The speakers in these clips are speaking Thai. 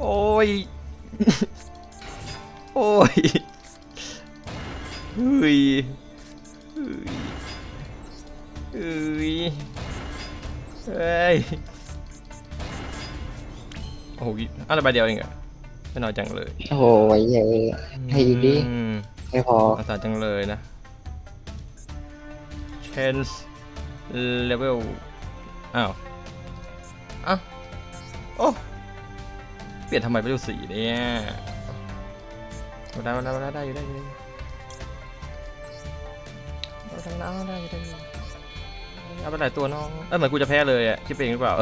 โอ้ย โอ้ยเฮ้ยเฮ้ยเฮ้ยเฮ้ยโอ้ยอะไรใบเดียวเองเหรอะไม่น้อยจังเลยโอ้โหเยอะให้อีกดิอืมไม่พออาสาจังเลยนะ change level อ้าวอ้าวโอ้ เปลี่ยนทำไมไปดูสีเนี่ยมาได้มาได้มาได้ได้อยู่ได้อยู่ได้ทำน้ำได้อยู่ได้อยู่เอาไปหลายตัวน้องเอ้ยเหมือนกูจะแพ้เลยอะคิดเป็นเองหรือเปล่า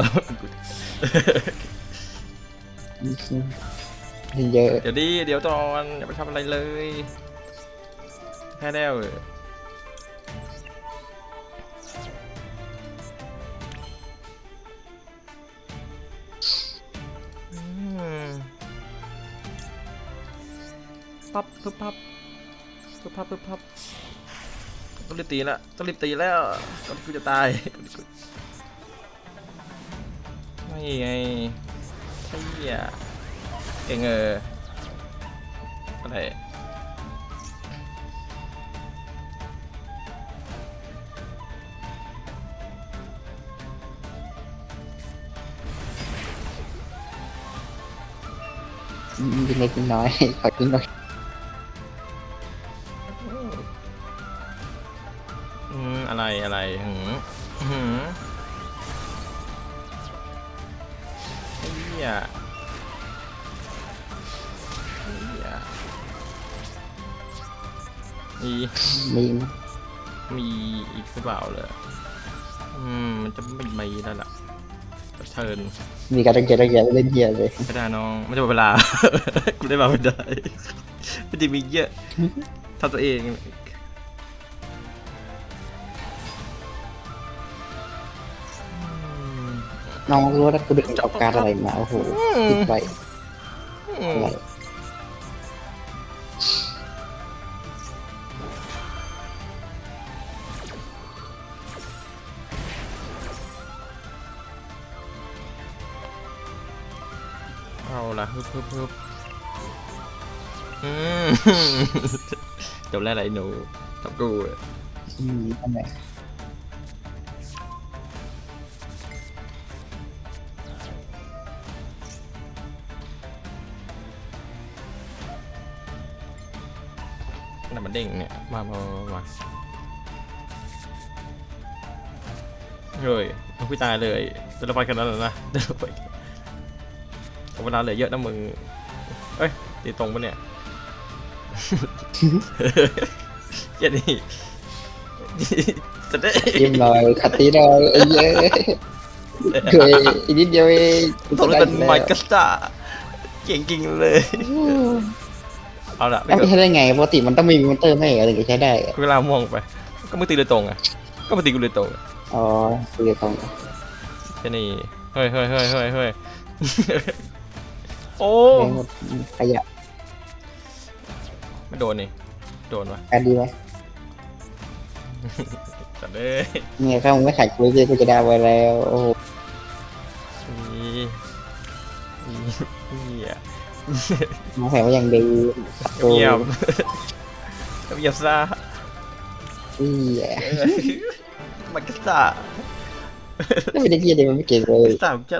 เยอะเดี๋ยวดิเดี๋ยวตอนอย่าไปทำอะไรเลยแพ้แล้วเอออื ปั๊บปึ๊บปั๊บปึ๊บปั๊บปึ๊บปั๊บต้องรีบตีละต้องรีบตีแล้วก่อนที่กูจะตายก่อนที่กูไม่ไงใช่อะเก่งเอออะไรกินเล็กกินน้อยขอกินหน่อย อืมอะไรอะไรหืมหืมเฮียเฮียมีมีมีอีกหรือเปล่าเลยอืมมันจะไม่มีแล้วล่ะจะเทิร์นมีการตะเกียบตะเกียบเล่นเยียเลยไม่ได้น้องไม่ได้หมดเวลา กูได้มาไม่ได้ไม่ได้มีเยอะทำตัวเอง น้องรู้ว่ากูดึงเอาการอะไรมาโอ้โหติดไว้อืมอะไรเอาละฮึบฮึบฮึบอืมจบแล้วอะไรหนูทับกูอะอืมทำไม นั่นมันเด้งเนี่ยมามามามาเฮ้ยมันคุยตายเลยเดินไปกันนั้นแล้วนะเดินไปเวลาเหลือเยอะนะมึง เอ้ยตีตรงปะเนี่ยเจนี่จะได้ยิ้มหน่อยขัดตีหน่อยไอ้เยอะเคยอีกนิดเดียวเองตรงนี้เป็นไมค์กัสตาเก่งจริงเลย เอาละแล้วไม่ใช่ได้ไงปกติมันต้องมีมอนเตอร์ไม่เหรอถึงจะใช้ได้อะเวลามองไป ก็มึงตีเลยตรงอะ ก็มาตีกูเลยตรงอะอ๋อคือตรงเจนี่เฮ้ยเฮ้ยเฮ้ยเฮ้ยเฮ้ยโอ้แม่งหมดขยะไม่โดนนี่ โดนวะการดีไหมสัตว์เลยเนี่ยถ้ามึงไม่ขัดกูเลยกูจะได้ไว้แล้ว โอ้โหนี่นี่ เหี้ยน้องแผลว่ายังดีโอ้เงียบเงียบซะอีแย่มันก็สาไม่ได้เกียดเลยมันไม่เก่งเลยสามจะ